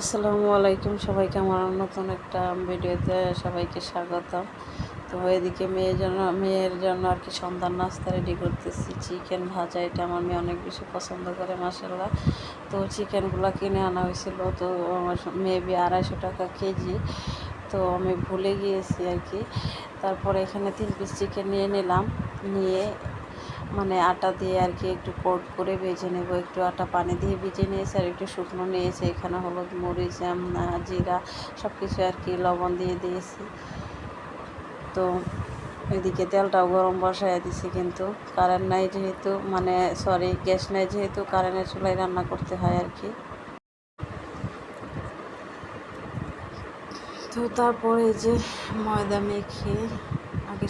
আসসালামু আলাইকুম সবাইকে আমার নতুন একটা ভিডিওতে সবাইকে স্বাগত তো এদিকে মেয়ের জন্য মেয়ের জন্য আর কি সন্ধ্যার নাস্তা রেডি করতেছি। চিকেন ভাজা, এটা আমার মেয়ে অনেক বেশি পছন্দ করে মাসাল্লাহ তো চিকেনগুলো কিনে আনা হয়েছিল, তো আমার মেবি আড়াইশো টাকা কেজি। তো আমি ভুলে গিয়েছি আর কি। তারপরে এখানে তিন পিস চিকেন নিয়ে নিলাম। নিয়ে মানে আটা দিয়ে আর কি একটু কোট করে ভেজে নেব। একটু আটা পানি দিয়ে ভিজে নিয়েছি আর একটু শুকনো নিয়েছি এখানে হলুদ, মরিচ জিরা সব কিছু আর কি লবণ দিয়ে দিয়েছি। তো এদিকে তেলটাও গরম বসাই দিছি কিন্তু কারেন্ট নাই যেহেতু মানে সরি গ্যাস নাই যেহেতু কারেন্টের চুলায় রান্না করতে হয় আর কি। তো তারপরে যে ময়দা মেখে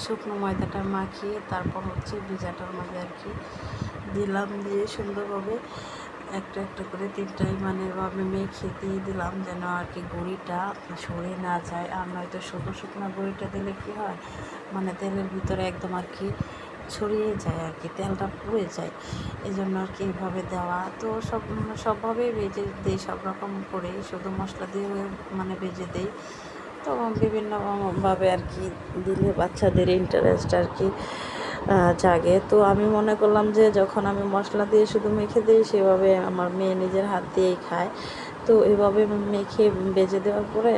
শুকনো ময়দাটা মাখিয়ে তারপর হচ্ছে ভিজাটার মধ্যে আর কি দিলাম। দিয়ে সুন্দরভাবে একটা একটা করে তিনটাই মানে ভাবে মেখে দিয়ে দিলাম যেন আর কি গুঁড়িটা সরে না যায়। আর নয়তো শুকনো শুকনো গুঁড়িটা দিলে কি হয়? মানে তেলের ভিতরে একদম আর কি ছড়িয়ে যায় আর কি, তেলটা পুড়ে যায়। এই জন্য আর কি এইভাবে দেওয়া। তো সব সবভাবেই ভেজে দিই, সব রকম করে শুধু মশলা দিয়ে মানে ভেজে দিই। তো বিভিন্নভাবে আর কি দিলে বাচ্চাদের ইন্টারেস্ট আর কি জাগে। তো আমি মনে করলাম যে যখন আমি মশলা দিয়ে শুধু মেখে দিই, সেভাবে আমার মেয়ে নিজের হাত দিয়েই খায়। তো এভাবে মেখে বেজে দেওয়ার পরে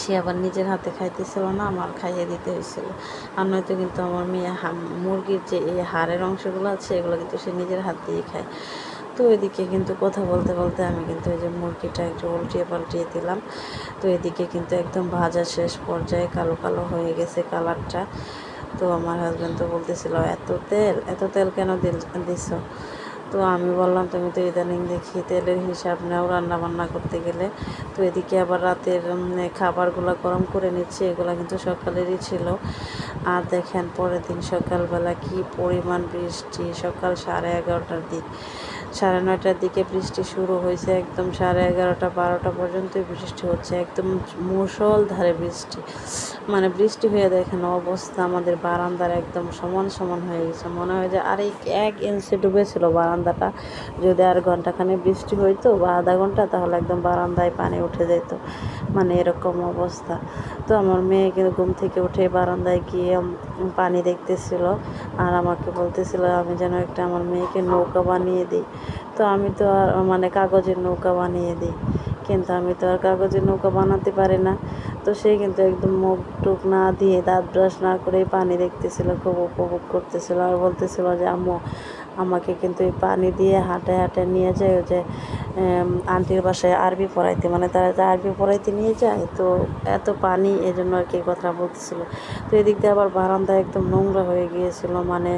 সে আবার নিজের হাতে খাইতেছিল না, আমার খাইয়ে দিতে হয়েছিল আর নয়তো কিন্তু আমার মেয়ে মুরগির যে এই হাড়ের অংশগুলো আছে, এগুলো কিন্তু সে নিজের হাত দিয়ে খায়। তো এদিকে কিন্তু কথা বলতে বলতে আমি কিন্তু এই যে মুরগিটা একটু উল্টিয়ে পাল্টিয়ে দিলাম। তো এদিকে কিন্তু একদম ভাজা শেষ পর্যায়ে কালো কালো হয়ে গেছে কালারটা। তো আমার হাজব্যান্ড তো বলতেছিল, এত তেল এত তেল কেন দিছ তো আমি বললাম, তুমি তো ইদানিং দেখি তেলের হিসাব নাও রান্না বান্না করতে গেলে। তো এদিকে আবার রাতের খাবারগুলো গরম করে নিচ্ছে, এগুলো কিন্তু সকালেরই ছিল। আর দেখেন পরের দিন সকালবেলা কি পরিমাণ বৃষ্টি, সকাল সাড়ে এগারোটার দিক। সাড়ে নয়টার দিকে বৃষ্টি শুরু হয়েছে, একদম সাড়ে এগারোটা, বারোটা পর্যন্তই বৃষ্টি হচ্ছে, একদম মুষলধারে বৃষ্টি। মানে বৃষ্টি হয়ে দেখেন অবস্থা আমাদের বারান্দার একদম সমান সমান হয়ে গেছে। মনে হয় যে আর এক ইঞ্চি ডুবেছিল বারান্দাটা। যদি আর ঘন্টাখানে বৃষ্টি হইতো বা আধা ঘণ্টা, তাহলে একদম বারান্দায় পানি উঠে যেত। মানে এরকম অবস্থা। তো আমার মেয়ে কিন্তু ঘুম থেকে উঠে বারান্দায় গিয়ে পানি দেখতেছিল আর আমাকে বলতেছিল, আমি যেন একটা আমার মেয়েকে নৌকা বানিয়ে দিই। তো আমি তো আর মানে কাগজের নৌকা বানিয়ে দিই। কিন্তু আমি তো আর কাগজের নৌকা বানাতে পারি না। তো সে কিন্তু একদম মুখ টুক না দিয়ে দাঁত ব্রাশ না করে পানি দেখতেছিল, খুব উপভোগ করতেছিল আর বলতেছিল যে, আম্মু আমাকে কিন্তু এই পানি দিয়ে হাঁটে হাঁটে নিয়ে যায় যে আন্টির বাসায় আরবি পড়াইতে। মানে তারা যে আরবি পড়াইতে নিয়ে যায়, তো এত পানি এই জন্য আর কি কথা বলতেছিল। তো এদিক দিয়ে আবার বারান্দা একদম নোংরা হয়ে গিয়েছিল মানে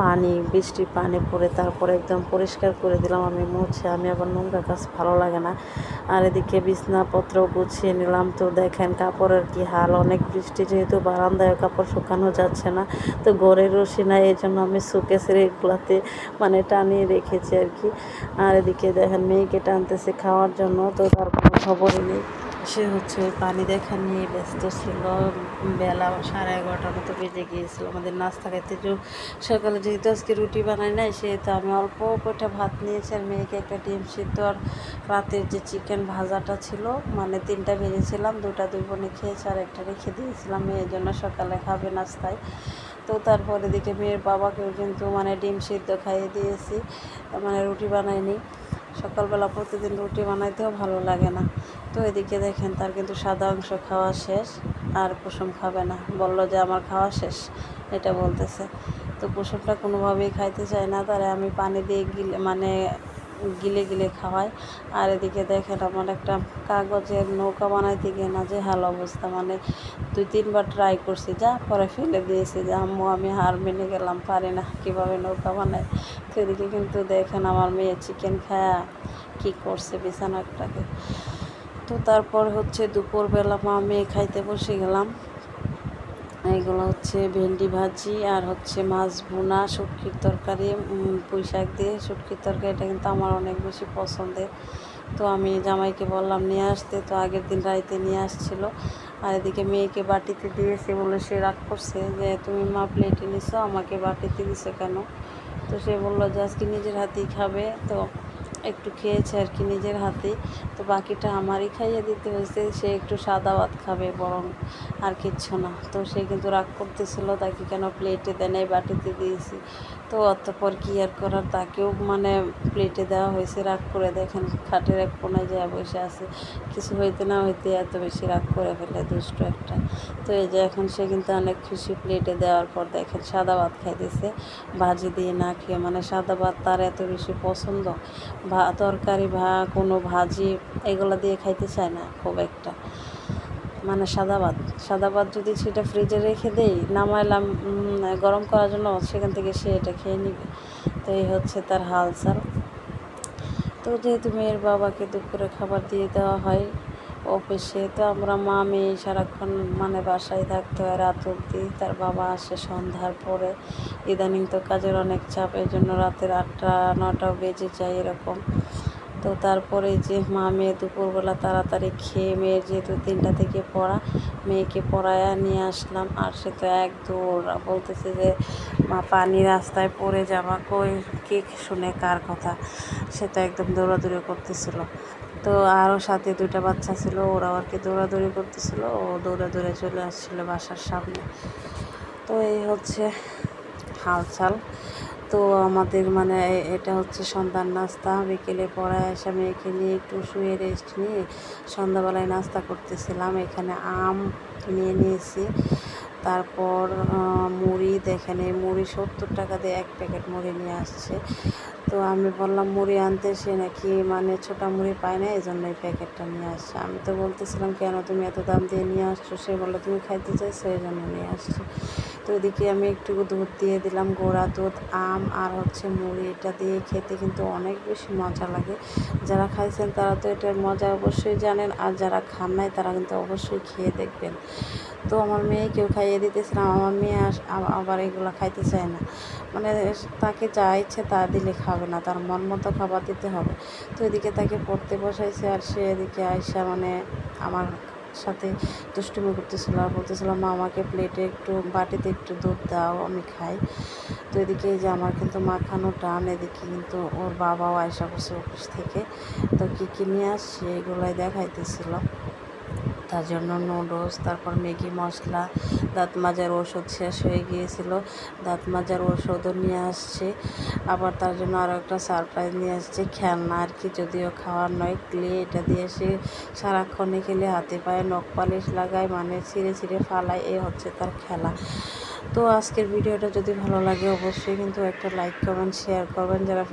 পানি, বৃষ্টির পানি পড়ে তারপরে একদম পরিষ্কার করে দিলাম, আমি মুছে। আমি আবার নোংরা কাজ ভালো লাগে না। আর এদিকে বিছনাপত্র গুছিয়ে নিলাম। তো দেখেন কাপড়ের কি হাল, অনেক বৃষ্টি যেহেতু বারান্দায় কাপড় শুকানো যাচ্ছে না। তো ঘরের রশি নাই এই জন্য আমি সুকেসের এগুলাতে মানে টানিয়ে রেখেছে আর কি। আর এদিকে দেখেন মেয়েকে টানতেছে খাওয়ার জন্য, তো তার কোনো খবরই নেই। সে হচ্ছে পানি দেখা নিয়ে ব্যস্ত ছিল। বেলা সাড়ে এগারোটার মতো বেজে গিয়েছিল। আমাদের নাস্তা খাইতে যে সকালে যেহেতু আজকে রুটি বানাই নাই, সেহেতু আমি অল্প কটা ভাত নিয়েছি আর মেয়েকে একটা ডিম সিদ্ধ আর রাতের যে চিকেন ভাজাটা ছিল মানে তিনটা ভেজেছিলাম দুটা দুই বোনে খেয়েছে আর একটা রেখে দিয়েছিলাম। মেয়ের জন্য সকালে খাবে নাস্তায়। তো তারপরে এদিকে মেয়ের বাবাকেও কিন্তু মানে ডিম সিদ্ধ খাইয়ে দিয়েছি মানে রুটি বানাইনি। সকালবেলা প্রতিদিন রুটি বানাইতেও ভালো লাগে না। তো এদিকে দেখেন তার কিন্তু সাদা অংশ খাওয়া শেষ, আর কুসুম খাবে না। বলল যে আমার খাওয়া শেষ, এটা বলতেছে। তো কুসুমটা কোনোভাবেই খাইতে চায় না, তারে আমি পানি দিয়ে গিলে মানে গিলে গিলে খাওয়াই আর এদিকে দেখেন আমার একটা কাগজের নৌকা বানাইতে গিয়ে না যে হাল অবস্থা মানে দুই তিনবার ট্রাই করছি, যা পরে ফেলে দিয়েছি যে, আম্মু, আমি হার মেনে গেলাম, পারি না কীভাবে নৌকা বানাই তো এদিকে কিন্তু দেখেন আমার মেয়ে চিকেন খায়া কী করছে বিছানাটাকে। তো তারপর হচ্ছে দুপুরবেলা মা মেয়ে খাইতে বসে গেলাম। এইগুলো হচ্ছে ভেন্ডি ভাজি আর হচ্ছে মাছ ভুনা, শুটকির তরকারি পুঁই শাক দিয়ে শুটকির তরকারি, এটা কিন্তু আমার অনেক বেশি পছন্দের। তো আমি জামাইকে বললাম, নিয়ে আসতে। তো আগের দিন রাইতে নিয়ে আসছিল। আর এদিকে মেয়েকে বাটিতে দিয়েছে বলে সে রাগ করছে যে, তুমি মা প্লেটে নিছো, আমাকে বাটিতে দিছো কেন? তো সে বলল যে, আজকে নিজের হাতেই খাবে। তো একটু খেয়েছে আর কি নিজের হাতে। তো বাকিটা আমারই খাইয়ে দিতে হয়েছে, সে একটু সাদা ভাত খাবে বরং আর কিচ্ছু না। তো সে কিন্তু রাগ করতেছিল, তাকে কেন প্লেটে দেয় নাই, বাটিতে দিয়েছি। তো অতপর কি আর করার, তাকেও মানে প্লেটে দেওয়া হয়েছে, রাগ করে দেখেন খাটের এক কোনায় যা বসে আছে। কিছু হইতে না হইতে এত বেশি রাগ করে ফেলে, দুষ্ট একটা। তো এই যে এখন সে কিন্তু অনেক খুশি প্লেটে দেওয়ার পর দেখেন সাদা ভাত খাইতেছে। ভাজি দিয়ে না খেয়ে মানে সাদা ভাত তার এত বেশি পছন্দ। ভা, তরকারি ভা কোনো ভাজি, এগুলো দিয়ে খাইতে চায় না খুব একটা। মানে সাদা ভাত। সাদা ভাত যদি সেটা ফ্রিজে রেখে দেই, নামাইলাম গরম করার জন্য সেখান থেকে সে এটা খেয়ে নিবে। তো এই হচ্ছে তার হালচাল তো যেহেতু মেয়ের বাবাকে দুপুরে খাবার দিয়ে দেওয়া হয় অফিসে, তো আমরা মা মেয়ে সারাক্ষণ মানে বাসায় থাকতে হয় রাত অবধি। তার বাবা আসে সন্ধ্যার পরে। ইদানিং তো কাজের অনেক চাপ, এই জন্য রাতের আটটা, নটাও বেজে যায় এরকম। তো তারপরে যে মা মেয়ে দুপুরবেলা তাড়াতাড়ি খেয়ে মেয়ের যেহেতু তিনটা থেকে পড়া, মেয়েকে পড়ায়া নিয়ে আসলাম। আর সে তো এক দৌড়, বলতেছে যে পানি রাস্তায় পড়ে যাওয়া, কই, কে শুনে কার কথা? সে তো একদম দৌড়াদৌড়ি করতেছিল। তো আরও সাথে দুইটা বাচ্চা ছিল, ওরাও আর কি দৌড়াদৌড়ি করতেছিল, ও দৌড়ে দৌড়ে চলে আসছিল বাসার সামনে। তো এই হচ্ছে হালচাল। তো আমাদের মানে এটা হচ্ছে সন্ধ্যার নাস্তা। বিকেলে পড়ায় আসা মেয়েকে নিয়ে একটু শুয়ে রেস্ট নিয়ে সন্ধ্যাবেলায় নাস্তা করতেছিলাম। এখানে আম নিয়ে নিয়েছি। তারপর মুড়ি দেখেন, এই মুড়ি সত্তর টাকা দিয়ে এক প্যাকেট মুড়ি নিয়ে আসছে। তো আমি বললাম, মুড়ি আনতে সে নাকি মানে ছোটা মুড়ি পায় না? এই জন্য এই প্যাকেটটা নিয়ে আসছে। আমি তো বলতেছিলাম, কেন তুমি এত দাম দিয়ে নিয়ে আসছো? সে বলল, তুমি খাইতে চাইছো এই জন্য নিয়ে আসছো। তো এদিকে আমি একটু দুধ দিয়ে দিলাম, গোড়া দুধ, আম আর হচ্ছে মুড়ি। এটা দিয়ে খেতে কিন্তু অনেক বেশি মজা লাগে। যারা খাইছেন তারা তো এটার মজা অবশ্যই জানেন, আর যারা খান নাই তারা কিন্তু অবশ্যই খেয়ে দেখবেন। তো আমার মেয়েকেও খাইয়ে দিতেছিলাম আমার মেয়ে আবার এগুলো খাইতে চায় না। মানে তাকে যা ইচ্ছে তা দিলে খাবে না, তার মন মতো খাবার দিতে হবে। তো এদিকে তাকে পড়তে বসাইছে আর সে এদিকে আইসা মানে আমার সাথে দুষ্টুমি করতেছিল আর বলতেছিল, মা, আমাকে প্লেটে একটু বাটিতে একটু দুধ দাও, আমি খাই। তো এদিকে যে আমার কিন্তু মাখানো টান, এদিকে কিন্তু ওর বাবাও আয়সা করছে অফিস থেকে। তো কী কী নিয়ে আসছে, এগুলাই দেখাইতেছিল। তার জন্য নুডলস তারপর ম্যাগি মশলা, দাঁত মাজার ওষুধ শেষ হয়ে গিয়েছিল। দাঁত মাজার ওষুধও নিয়ে আসছে। আবার তার জন্য আরও একটা সারপ্রাইজ নিয়ে আসছে। খেলনা আর কি, যদিও খাওয়ার নয়, ক্লে এটা দিয়ে সে সারাক্ষণে খেলে হাতে পায়ে নখ পালিশ লাগায় মানে ছিঁড়ে ছিঁড়ে ফালায়, এ হচ্ছে তার খেলা। তো আজকের ভিডিওটা যদি ভালো লাগে, অবশ্যই কিন্তু একটা লাইক কমেন্ট শেয়ার করবেন। যারা